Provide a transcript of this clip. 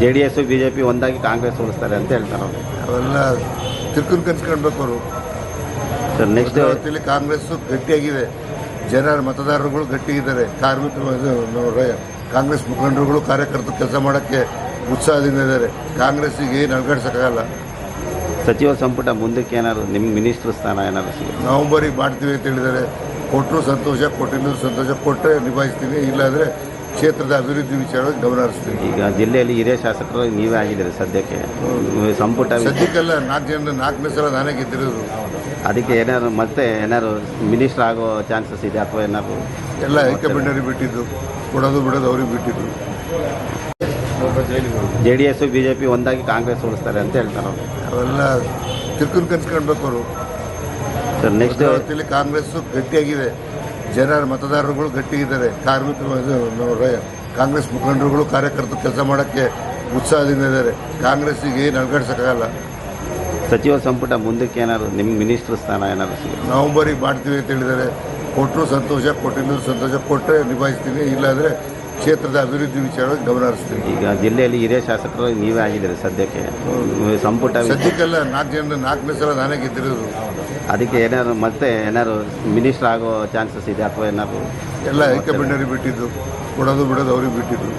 J D S B J P ಒಂದಾಗಿ ಕಾಂಗ್ರೆಸ್ ಉಳಿಸ್ತಾರೆ ಅಂತ ಹೇಳ್ತಾರೆ ಅವರು. ಅವೆಲ್ಲ ತಿರ್ಕೊಂಡು ಕನ್ಸ್ಕೊಳ್ಬೇಕು ಅವರು. ಸರ್ ನೆಕ್ಸ್ಟ್ ಅವತ್ತಲ್ಲಿ ಕಾಂಗ್ರೆಸ್ಸು ಗಟ್ಟಿಯಾಗಿದೆ ಜನರ ಮತದಾರರುಗಳು ಗಟ್ಟಿಗಿದ್ದಾರೆ. ಕಾರ್ಮಿಕರು ಕಾಂಗ್ರೆಸ್ ಮುಖಂಡರುಗಳು ಕಾರ್ಯಕರ್ತರು ಕೆಲಸ ಮಾಡೋಕ್ಕೆ ಉತ್ಸಾಹದಿಂದ ಇದ್ದಾರೆ. ಕಾಂಗ್ರೆಸ್ಸಿಗೆ ಏನು ಅಲ್ಗಾಡ್ಸೋಕ್ಕಾಗಲ್ಲ ಸಚಿವ ಸಂಪುಟ ಮುಂದಕ್ಕೆ ಏನಾದ್ರು ನಿಮ್ಮ ಮಿನಿಸ್ಟರ್ ಸ್ಥಾನ ಏನಾದ್ರು ಸಿಗುತ್ತೆ? ನವಂಬರಿಗೆ ಮಾಡ್ತೀವಿ ಅಂತ ಹೇಳಿದ್ದಾರೆ. ಕೊಟ್ಟರು ಸಂತೋಷ ಕೊಟ್ಟಿಲ್ಲ ಸಂತೋಷ. ಕೊಟ್ಟರೆ ನಿಭಾಯಿಸ್ತೀನಿ. ಇಲ್ಲಾಂದರೆ ಕ್ಷೇತ್ರದ ಅಭಿವೃದ್ಧಿ ವಿಚಾರವಾಗಿ ಗಮನ ಹರಿಸ್ತೀವಿ ಈಗ ಜಿಲ್ಲೆಯಲ್ಲಿ ಹಿರಿಯ ಶಾಸಕರು ನೀವೇ ಆಗಿದ್ದೀರಿ ಸದ್ಯಕ್ಕೆ. ಸಂಪುಟ ಸದ್ಯಕ್ಕೆಲ್ಲ ನಾಲ್ಕು ಜನ ನಾಲ್ಕನೇ ಸಲ ನಾನೇ ಗೆದ್ದಿರೋದು. ಅದಕ್ಕೆ ಏನಾದ್ರು ಮತ್ತೆ ಏನಾದ್ರು ಮಿನಿಸ್ಟರ್ ಆಗೋ ಚಾನ್ಸಸ್ ಇದೆ ಅಥವಾ ಏನಾದ್ರು? ಎಲ್ಲ ಹೈಕಮಾಂಡರಿಗೆ ಬಿಟ್ಟಿದ್ದು ಕೊಡೋದು ಬಿಡೋದು ಅವ್ರಿಗೆ ಬಿಟ್ಟಿದ್ದು. J D S B J P ಒಂದಾಗಿ ಕಾಂಗ್ರೆಸ್ ಉಳಿಸ್ತಾರೆ ಅಂತ ಹೇಳ್ತಾರೆ ಅವರು. ಅವೆಲ್ಲ ತಿರ್ಕೊಂಡು ಕನ್ಸ್ಕೊಳ್ಬೇಕು ಅವರು. ಸರ್ ನೆಕ್ಸ್ಟ್ ಕಾಂಗ್ರೆಸ್ ಕಾಂಗ್ರೆಸ್ಸು ಗಟ್ಟಿಯಾಗಿದೆ. ಜನರ ಮತದಾರರುಗಳು ಗಟ್ಟಿಗಿದ್ದಾರೆ. ಕಾರ್ಮಿಕರು ಕಾಂಗ್ರೆಸ್ ಮುಖಂಡರುಗಳು ಕಾರ್ಯಕರ್ತರು ಕೆಲಸ ಮಾಡೋಕ್ಕೆ ಉತ್ಸಾಹದಿಂದ ಇದ್ದಾರೆ. ಕಾಂಗ್ರೆಸ್ಸಿಗೆ ಏನು ಅಲ್ಗಾಡ್ಸೋಕ್ಕಾಗಲ್ಲ ಸಚಿವ ಸಂಪುಟ ಮುಂದಕ್ಕೆ ಏನಾದ್ರು ನಿಮ್ಮ ಮಿನಿಸ್ಟರ್ ಸ್ಥಾನ ಏನಾದ್ರು ಸಿಗುತ್ತೆ? ನವಂಬರಿಗೆ ಮಾಡ್ತೀವಿ ಅಂತ ಹೇಳಿದ್ದಾರೆ. ಕೊಟ್ಟರು ಸಂತೋಷ ಕೊಟ್ಟಿಲ್ಲ ಸಂತೋಷ ಕೊಟ್ಟರೆ ನಿಭಾಯಿಸ್ತೀನಿ. ಇಲ್ಲಾಂದರೆ ಕ್ಷೇತ್ರದ ಅಭಿವೃದ್ಧಿ ವಿಚಾರವಾಗಿ ಗಮನ ಹರಿಸ್ತೀನಿ ಈಗ ಜಿಲ್ಲೆಯಲ್ಲಿ ಹಿರಿಯ ಶಾಸಕರು ನೀವೇ ಆಗಿದ್ದೀರಿ ಸದ್ಯಕ್ಕೆ. ಸಂಪುಟ ಸದ್ಯಕ್ಕೆಲ್ಲ ನಾಲ್ಕು ಜನ ನಾಲ್ಕನೇ ಸಲ ನಾನೇ ಗೆದ್ದಿರೋದು. ಅದಕ್ಕೆ ಏನಾದ್ರು ಮತ್ತೆ ಏನಾದ್ರು ಮಿನಿಸ್ಟರ್ ಆಗೋ ಚಾನ್ಸಸ್ ಇದೆ ಅಥವಾ ಏನಾದ್ರು ಎಲ್ಲ ಹೈಕಮಾಂಡರಿಗೆ ಬಿಟ್ಟಿದ್ದು ಕೊಡೋದು ಬಿಡೋದು ಅವ್ರಿಗೆ ಬಿಟ್ಟಿದ್ದು.